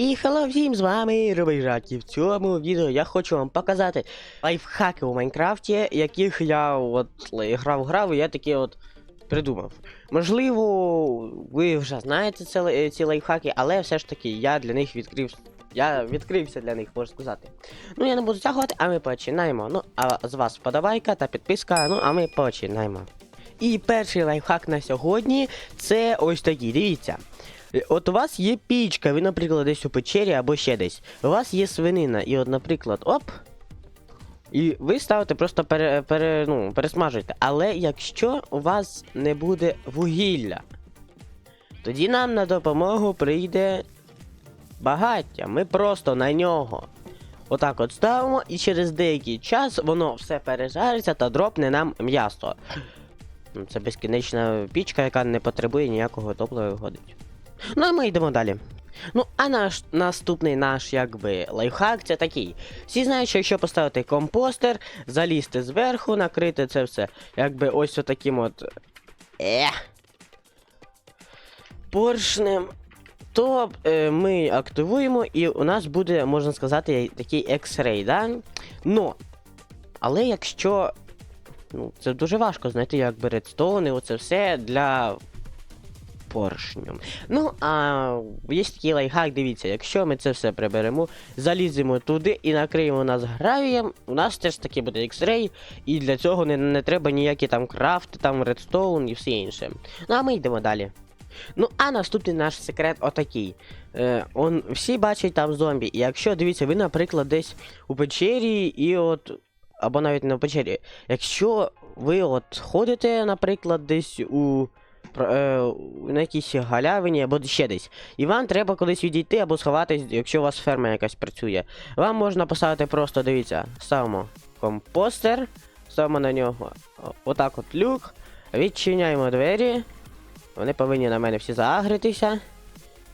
І хелло всім з вами Робейжак, і в цьому відео я хочу вам показати лайфхаки у Майнкрафті, яких я от грав грав, і я такі от придумав. Можливо, ви вже знаєте це, ці лайфхаки, але все ж таки я для них відкрив. Я відкрився для них, можна сказати. Ну я не буду тягувати, а ми починаємо. Ну, а з вас вподобайка та підписка, ну а ми починаємо. І перший лайфхак на сьогодні це ось такий, дивіться. Е, От у вас є пічка, ви, наприклад, десь у печері або ще десь. У вас є свинина, і от, наприклад, оп. І ви ставите просто пере, пере, ну, пересмажуєте. Але якщо у вас не буде вугілля, тоді нам на допомогу прийде багаття. Ми просто на нього. Отак от ставимо, і через деякий час воно все пережариться та дропне нам м'ясо. Ну, Це безкінечна пічка, яка не потребує ніякого топлива виходить. Ну а ми йдемо далі. Ну, а наш наступний наш якби лайфхак це такий. Всі знають, що якщо поставити компостер, залізти зверху, накрити це все, якби ось отаким от. Е. Поршнем. То е, ми активуємо, і у нас буде, можна сказати, такий X-ray, да? Но. Але якщо. Ну, це дуже важко знайти, якби і оце все для поршню. Ну, а є такий лайфхак, дивіться, якщо ми це все приберемо, заліземо туди і накриємо нас гравієм, у нас теж таки буде X-Ray, і для цього не, не треба ніякі там крафти, там редстоун і все інше. Ну, а ми йдемо далі. Ну, а наступний наш секрет отакий. Е, он, всі бачать там зомбі. І якщо дивіться, ви, наприклад, десь у печері і от. Або навіть не в печері. Якщо ви от ходите, наприклад, десь у. Е, на якійсь галявині або ще десь. І вам треба кудись відійти або сховатись, якщо у вас ферма якась працює. Вам можна поставити просто, дивіться, ставимо компостер, ставимо на нього отак от люк, відчиняємо двері. Вони повинні на мене всі заагритися.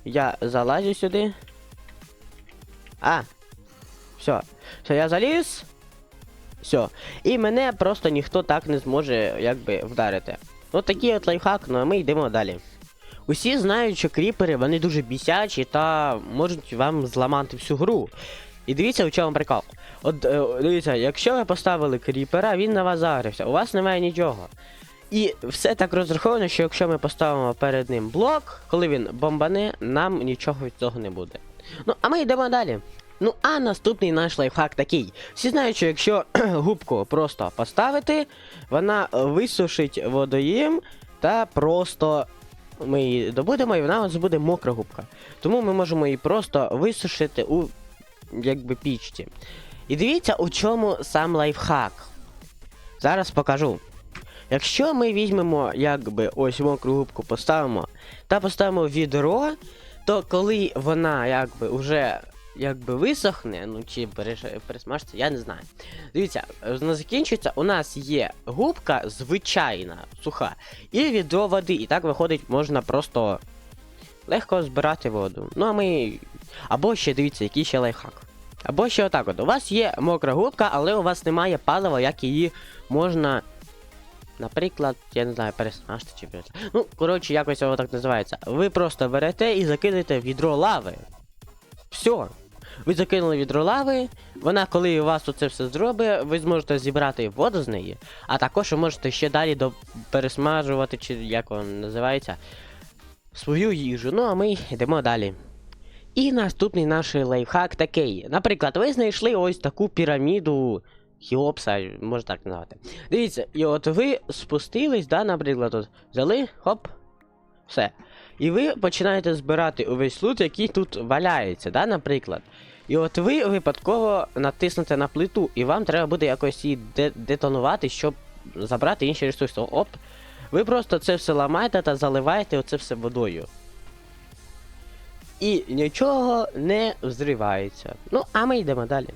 Я залазю сюди. А! Все. Все, я заліз. Все. І мене просто ніхто так не зможе якби вдарити. От такий от лайфхак, ну а ми йдемо далі. Усі знають, що кріпери вони дуже бісячі та можуть вам зламати всю гру. І дивіться, у чому прикол. От е, дивіться, якщо ви поставили кріпера, він на вас загрився, у вас немає нічого. І все так розраховано, що якщо ми поставимо перед ним блок, коли він бомбане, нам нічого від цього не буде. Ну, а ми йдемо далі. Ну, а наступний наш лайфхак такий. Всі знають, що якщо губку просто поставити, вона висушить водоєм та просто ми її добудемо, і вона у нас буде мокра губка. Тому ми можемо її просто висушити у якби пічці. І дивіться, у чому сам лайфхак. Зараз покажу. Якщо ми візьмемо, якби ось мокру губку поставимо та поставимо відро, то коли вона якби вже якби висохне, ну чи пересмажиться, я не знаю. Дивіться, вона закінчується, у нас є губка звичайна, суха, і відро води. І так виходить, можна просто легко збирати воду. Ну а ми. Або ще дивіться, який ще лайфхак. Або ще отак от. У вас є мокра губка, але у вас немає палива, як її можна. Наприклад, я не знаю, пересмажте чи берете. Ну, коротше, якось воно так називається. Ви просто берете і закидаєте відро лави. Все. Ви закинули відро лави, вона, коли у вас оце все зробить, ви зможете зібрати воду з неї, а також ви можете ще далі до... пересмажувати, чи як воно називається, свою їжу. Ну, а ми йдемо далі. І наступний наш лайфхак такий. Наприклад, ви знайшли ось таку піраміду Хіопса, можна так назвати. Дивіться, і от ви спустились, да, наприклад, от взяли, хоп, все. І ви починаєте збирати увесь лут, який тут валяється, да, наприклад. І от ви випадково натиснете на плиту, і вам треба буде якось її де- детонувати, щоб забрати інші ресурси. Оп. Ви просто це все ламаєте та заливаєте оце все водою. І нічого не взривається. Ну, а ми йдемо далі.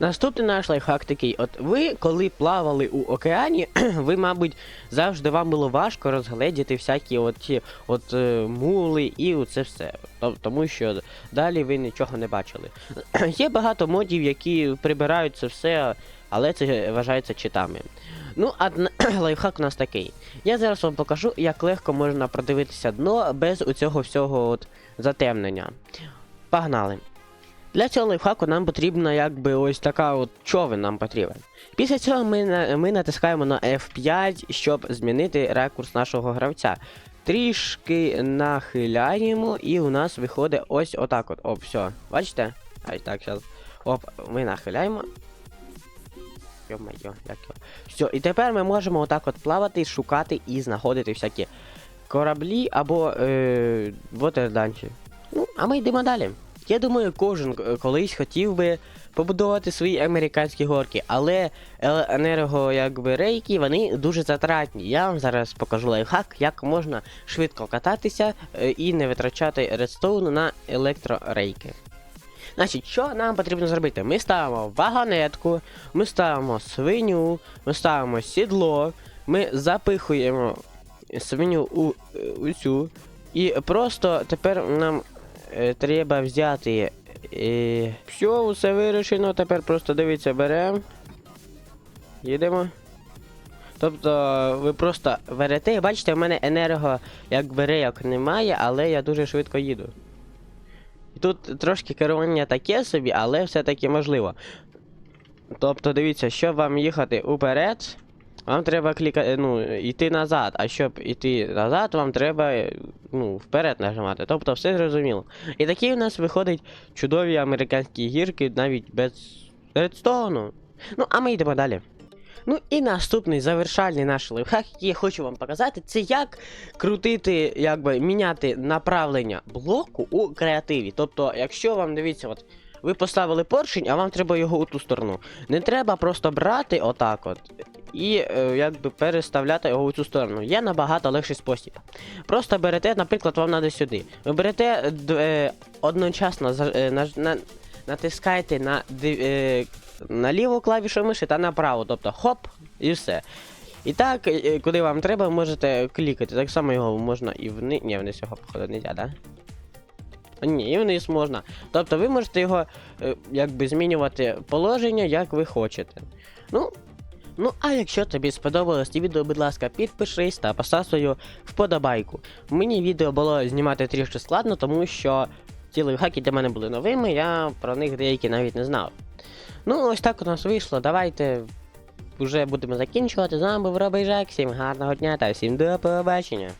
Наступний наш лайфхак такий: от ви, коли плавали у океані, ви, мабуть, завжди вам було важко розгледіти всякі от от е, мули і це все. Тому що далі ви нічого не бачили. Є багато модів, які прибирають це все, але це вважається читами. Ну, а лайфхак у нас такий. Я зараз вам покажу, як легко можна продивитися дно без у цього всього от затемнення. Погнали. Для цього лайфхаку нам потрібна якби ось така от човен нам потрібен. Після цього ми, ми натискаємо на F5, щоб змінити ракурс нашого гравця. Трішки нахиляємо, і у нас виходить ось отак от. Оп, все. Бачите? Ай, так, зараз. Оп, ми нахиляємо. Йо-моє, як його. Все, і тепер ми можемо отак от плавати, шукати і знаходити всякі кораблі або е, вотерданчі. Ну, а ми йдемо далі. Я думаю, кожен е, колись хотів би побудувати свої американські горки, але енерго, якби рейки, вони дуже затратні. Я вам зараз покажу лайфхак, як можна швидко кататися е, і не витрачати редстоун на електрорейки. Значить, що нам потрібно зробити? Ми ставимо вагонетку, ми ставимо свиню, ми ставимо сідло, ми запихуємо свиню у, е, у цю. І просто тепер нам треба взяти. Е, все, усе вирішено, тепер просто дивіться, беремо. Їдемо. Тобто ви просто берете, бачите, в мене енерго якби рейок немає, але я дуже швидко їду. І тут трошки керування таке собі, але все-таки можливо. Тобто, дивіться, щоб вам їхати уперед, вам треба клікати, ну, йти назад, а щоб йти назад, вам треба е, ну, вперед нажимати. Тобто все зрозуміло. І такі у нас виходять чудові американські гірки навіть без редстоуну. Ну, а ми йдемо далі. Ну і наступний завершальний наш лайфхак, який я хочу вам показати, це як крутити, якби міняти направлення блоку у креативі. Тобто, якщо вам дивіться, от ви поставили поршень, а вам треба його у ту сторону. Не треба просто брати отак от. І е, якби переставляти його у цю сторону. Є набагато легший спосіб. Просто берете, наприклад, вам треба сюди. Ви берете е, одночасно за- е, наж- на, натискаєте на, е, на ліву клавішу миші та на праву. Тобто хоп, і все. І так, е, куди вам треба, можете клікати. Так само його можна і вниз. Ні, вниз його, походу, не да? Ні, і вниз можна. Тобто ви можете його е, якби змінювати положення, як ви хочете. Ну, ну, а якщо тобі сподобалось це відео, будь ласка, підпишись та постав свою вподобайку. Мені відео було знімати трішки складно, тому що ті лайфхаки для мене були новими, я про них деякі навіть не знав. Ну, ось так у нас вийшло. Давайте вже будемо закінчувати. З вами був Робий Жак. Всім гарного дня та всім до побачення.